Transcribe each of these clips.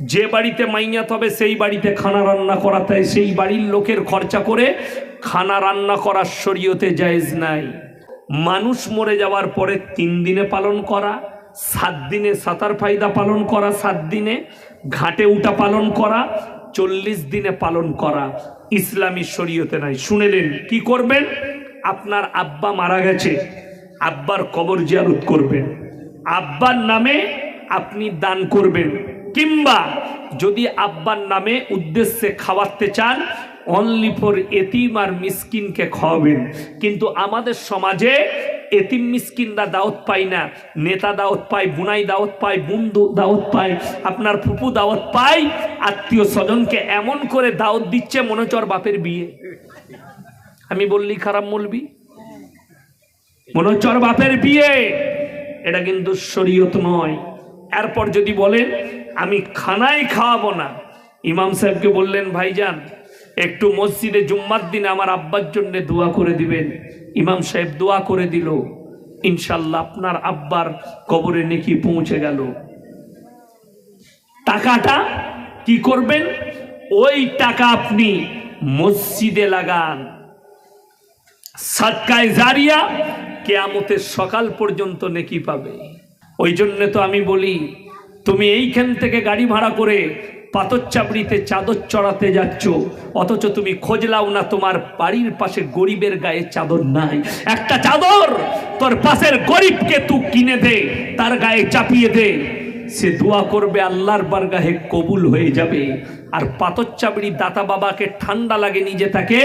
যে বাড়িতে মাইয়াত হবে সেই বাড়িতে খানা রান্না করাতে সেই বাড়ির লোকের খরচা করে খানা রান্না করার শরীয়তে জায়েজ নাই। মানুষ মরে যাওয়ার পরে তিন দিনে পালন করা, সাত দিনে সাতার ফায়দা পালন করা, সাত দিনে ঘাটে উঠা পালন করা, চল্লিশ দিনে পালন করা ইসলামী শরীয়তে নাই। শুনেলেন, কি করবেন? আপনার আব্বা মারা গেছে, আব্বার কবর জিয়ারত করবেন। আব্বার নামে আপনি দান করবেন। কিংবা যদি আব্বার নামে উদ্দেশ্যে খাওয়াতে চান অনলি ফর এতিম আর মিসকিনকে খাওয়াবেন। কিন্তু আমাদের সমাজে এতিম মিসকিনরা দাওয়াত পায় না, নেতা দাওয়াত পায়, বুনাই দাওয়াত পায়, বন্ধু দাওয়াত পায়, আপনার ফুপু দাওয়াত পায়, আত্মীয় স্বজনকে এমন করে দাওয়াত দিচ্ছে মনে বাপের বিয়ে। আমি বললি খারাপ বলবি? মনে হচ্ছে বাপের বিয়ে। এটা কিন্তু শরীয়ত নয়। এরপর যদি বলেন আমি খানাই খাওয়াবো না। ইমাম সাহেবকে বললেন, ভাইজান, একটু মসজিদে জুম্মার দিনে আমার আব্বার জন্য দোয়া করে দিবেন। ইমাম সাহেব দোয়া করে দিল। ইনশাল্লাহ আপনার আব্বার কবরে নেকি পৌঁছে গেল। টাকাটা কি করবেন? ওই টাকা আপনি মসজিদে লাগান। সাদকায় জারিয়া কেয়ামতের সকাল পর্যন্ত নেকি পাবে। ওই জন্য তো আমি বলি তুমি এইখান থেকে গাড়ি ভাড়া করে পাথর চাপড়িতে চাদর চড়াতে যাচ্ছ, অথচ তুমি খোঁজলাও না তোমার বাড়ির পাশে গরিবের গায়ে চাদর নাই। একটা চাদর তোর পাশের গরিবকে তুই কিনে দে, তার গায়ে চাপিয়ে দে। সে দোয়া করবে, আল্লাহর বারগাহে কবুল হয়ে যাবে। আর পাথর চাবড়ি দাতা বাবাকে ঠান্ডা লাগেনি যে তাকে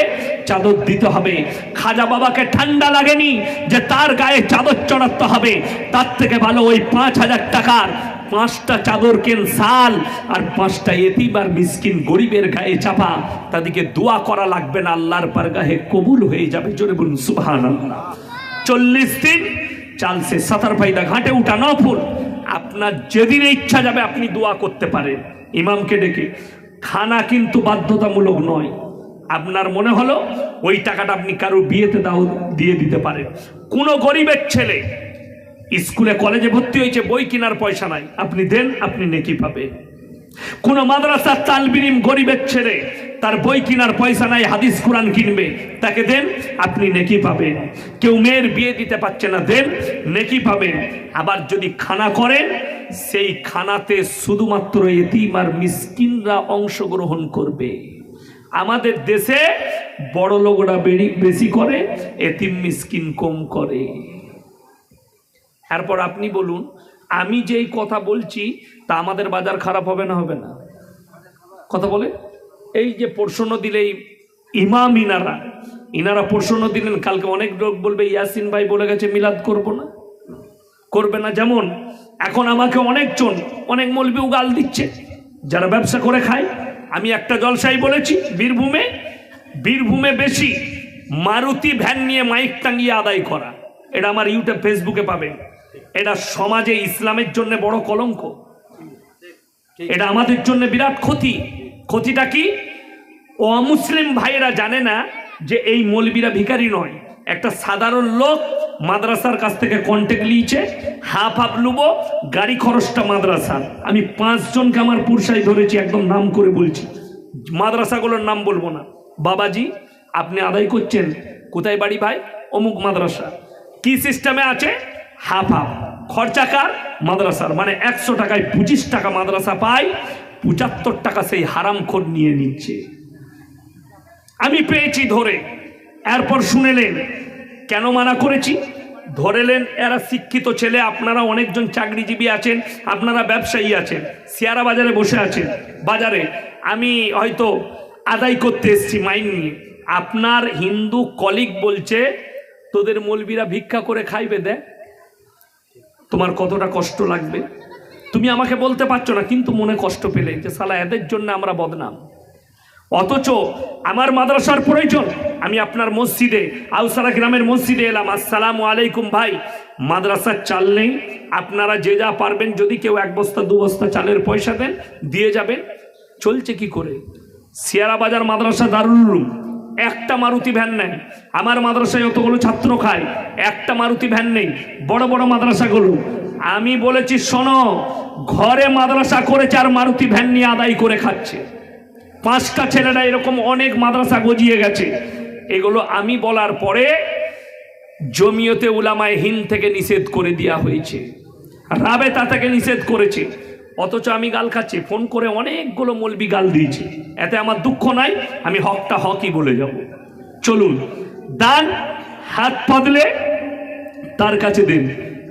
চাদর দিতে হবে। খাজা বাবাকে ঠান্ডা লাগেনি যে তার গায়ে চাদর চড়াতে হবে। তার থেকে ভালো ওই পাঁচ হাজার টাকার পাঁচটা চাদর সাল আর পাঁচটা এতিম আর মিসকিন গরিবের গায়ে চাপা, তাদেরকে দোয়া করা লাগবে না, আল্লাহর বারগাহে কবুল হয়ে যাবে, জোরে বলুন সুবহান চল্লিশ দিন চালসে সাতার ফাইদা ঘাটে উঠা নফুল আপনার যেদিন ইচ্ছা যাবে আপনি দোয়া করতে পারেন। ইমামকে ডেকে, খানা কিন্তু বাধ্যতামূলক নয়, আপনার মনে হলো ওই টাকাটা আপনি কারও বিয়েতে দাও, দিয়ে দিতে পারেন। কোনো গরিবের ছেলে স্কুলে কলেজে ভর্তি হয়েছে, বই কেনার পয়সা নাই। আপনি দেন, আপনি নেকি পাবেন। কোন মাদ্রাসার তালবিরিম গরিবের ছেলে, তার বই কেনার পয়সা নাই, হাদিস কোরআন কিনবে। তাকে দেন, আপনি নেকি পাবেন। কেউ মেয়ের বিয়ে দিতে পারছে না, দেন, নেকি পাবেন। আবার যদি খানা করেন, সেই খানাতে শুধুমাত্র এতিম আর মিসকিনরা অংশগ্রহণ করবে। আমাদের দেশে বড় লোকরা বেশি করে, এতিম মিসকিন কম করে। এরপর আপনি বলুন, আমি যেই কথা বলছি, তা আমাদের বাজার খারাপ হবে না হবে না? কথা বলে? এই যে প্রশ্ন দিলেই ইমাম ইনারা ইনারা প্রশ্ন দিলেন, কালকে অনেক লোক বলবে, ইয়াসিন ভাই বলে গেছে, মিলাদ করব না। করবে না, যেমন, এখন আমাকে অনেকজন, অনেক মলবি উগাল দিচ্ছে, যারা ব্যবসা করে খায়। আমি একটা জলসাই বলেছি, বীরভূমে বীরভূমে বেশি মারুতি ভ্যান নিয়ে মাইক টাঙ্গিয়ে আদায় করা। এটা আমার ইউটিউব, ফেসবুকে পাবেন। এটা সমাজে ইসলামের জন্য বড় কলঙ্ক। এটা আমাদের জন্য বিরাট ক্ষতি। ক্ষতিটা কি? ও অমুসলিম ভাইয়েরা জানে না যে এই মৌলবীরা ভিখারি নয়। একটা সাধারণ লোক মাদ্রাসার কাছ থেকে কন্ট্যাক্ট নিয়েছে, হাফ হাফ লুবো, গাড়ি খরচটা মাদ্রাসার। আমি পাঁচজনকে আমার পুরসাই ধরেছি, একদম নাম করে বলছি। মাদ্রাসাগুলোর নাম বলব না। বাবাজি, আপনি আদায় করছেন। কোথায় বাড়ি ভাই? অমুক মাদ্রাসা। কি সিস্টেমে আছে? Half half. খরচাকার মাদ্রাসার। মানে একশো টাকায় পঁচিশ টাকা মাদ্রাসা পায়, পঁচাত্তর টাকা সেই হারাম হারামখোর নিয়ে নিচ্ছে। আমি পেয়েছি ধরে। এরপর শুনেলেন, কেন মানা করেছি? ধরেলেন, এরা শিক্ষিত ছেলে, আপনারা অনেকজন চাকরিজীবী আছেন, আপনারা ব্যবসায়ী আছেন, শেয়ারা বাজারে বসে আছেন। বাজারে, আমি হয়তো আদায় করতে এসছি মাইন নিয়ে। আপনার হিন্দু কলিগ বলছে, তোদের মলবিরা ভিক্ষা করে খাইবে দেয় তোমার কতটা কষ্ট লাগবে? তুমি আমাকে বলতে পারছ না, কিন্তু মনে কষ্ট পেলে যে সালা, এদের জন্য আমরা বদনাম। অথচ আমার মাদ্রাসার প্রয়োজন, আমি আপনার মসজিদে, আউসারা গ্রামের মসজিদে এলাম। আসসালামু আলাইকুম ভাই, মাদ্রাসার চাল নেই। আপনারা যে যা পারবেন, যদি কেউ এক বস্তা, দু বস্তা চালের পয়সা দেন, দিয়ে যাবেন। চলছে কি করে? সিয়ারা বাজার মাদ্রাসা দারুল উলুম। একটা মারুতি ভ্যান নেই। আমার মাদ্রাসায় অতগুলো ছাত্র খায়, একটা মারুতি ভ্যান নেই। বড় বড় মাদ্রাসাগুলো। আমি বলেছি, শোনো, ঘরে মাদ্রাসা করেছে আর মারুতি ভ্যান নিয়ে আদায় করে খাচ্ছে। পাঁচটা ছেলেরা এরকম অনেক মাদ্রাসা গজিয়ে গেছে। এগুলো আমি বলার পরে জমিয়তে উলামায় হিন থেকে নিষেধ করে দেওয়া হয়েছে। রাবেতা থেকে নিষেধ করেছে। অথচ আমি গাল খাচ্ছি, ফোন করে অনেকগুলো মলবি গাল দিয়েছি। এতে আমার দুঃখ নাই, আমি হকটা হকই বলে যাব। চলুন, দান, হাত পাতলে তার কাছে দিন।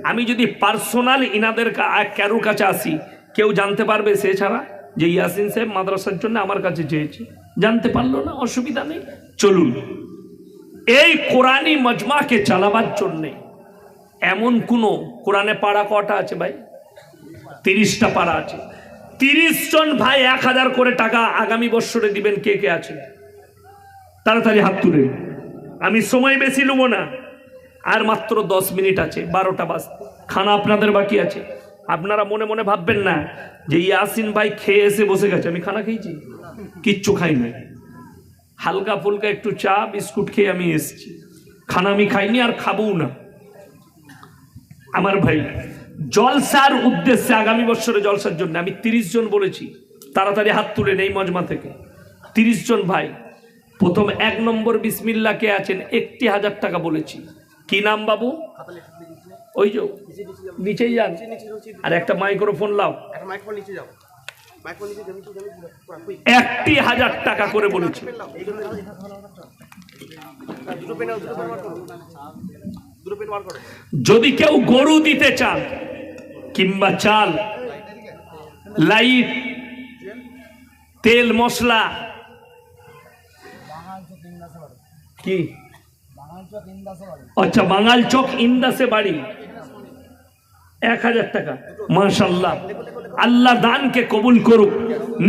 আমি যদি পার্সোনাল ইনাদের কারোর কাছে আসি, কেউ জানতে পারবে সে ছাড়া যে ইয়াসিন সাহেব মাদ্রাসার জন্য আমার কাছে চেয়েছে। জানতে পারল না, অসুবিধা নেই। চলুন, এই কোরআনি মজমাকে চালাবার জন্যে এমন কোনো কোরআনে পাড়া কটা আছে ভাই? তিরিশটা পাড়া আছে। তিরিশ জন ভাই এক হাজার করে টাকা আগামী বৎসরে দিবেন, কে কে আছে? তাড়াতাড়ি হাত তুলে আমি সময় বেশি নেব না। আর মাত্র দশ মিনিট আছে, বারোটা বাস খানা আপনাদের বাকি আছে। আপনারা মনে মনে ভাববেন না যে ইয়াসিন ভাই খেয়ে এসে বসে গেছে। আমি খানা খেয়েছি? কিচ্ছু খাই নাই। হালকা ফুলকা একটু চা, বিস্কুট খেয়ে আমি এসেছি। খানা আমি খাইনি আর খাবও না। আমার ভাই জলসার উদ্দেশ্যে আগামী বছরে জলসার জন্য, আমি তিরিশ জন বলেছি, তাড়াতাড়ি হাত তুলে নেই মজমা থেকে। তিরিশ জন ভাই, প্রথম এক নম্বর বিসমিল্লা কে আছেন, একটি হাজার টাকা বলেছি। কি নাম বাবু? ওই যে, নিচেই যান। আর একটা মাইক্রোফোন লাও। একটা হাজার টাকা করে বলেছি। যদি কেউ গরু দিতে চান, কিংবা চাল, লাইট, তেল, মশলা, কি? আচ্ছা বাঙাল চক ইন্দাসে বাড়ি। এক হাজার টাকা মাশাল্লাহ আল্লাহ দানকে কবুল করুক।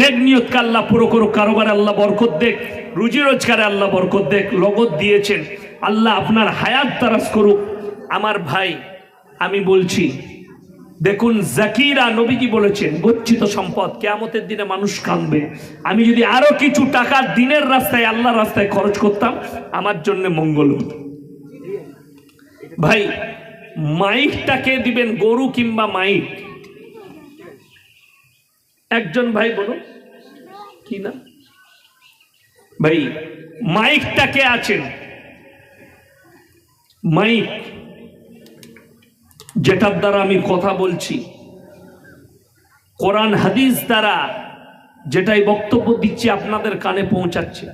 নেক নিয়তকে আল্লাহ পুরো করুক। কারোবার আল্লাহ বরকত দেখ। রুজি রোজগারে আল্লাহ বরকত দেখ। লগত দিয়েছেন। আল্লাহ আপনার হায়াত তারাস করুক। আমার ভাই, আমি বলছি, দেখুন, জাকিরা নবীজি বলেছেন, গচ্ছিত সম্পদ, কেয়ামতের দিনে মানুষ কাঁদবে। আমি যদি আরও কিছু টাকা দিনের রাস্তায় আল্লাহ রাস্তায় খরচ করতাম, আমার জন্য মঙ্গল ভাই মাইকটাকে দিবেন, গরু কিংবা মাইক? একজন ভাই বলুন। কি না? ভাই মাইকটাকে আছেন? মাইক যেটার দ্বারা আমি কথা বলছি, কোরআন, হাদিস দ্বারা যেটাই বক্তব্য দিচ্ছি আপনাদের কানে পৌঁছাচ্ছে।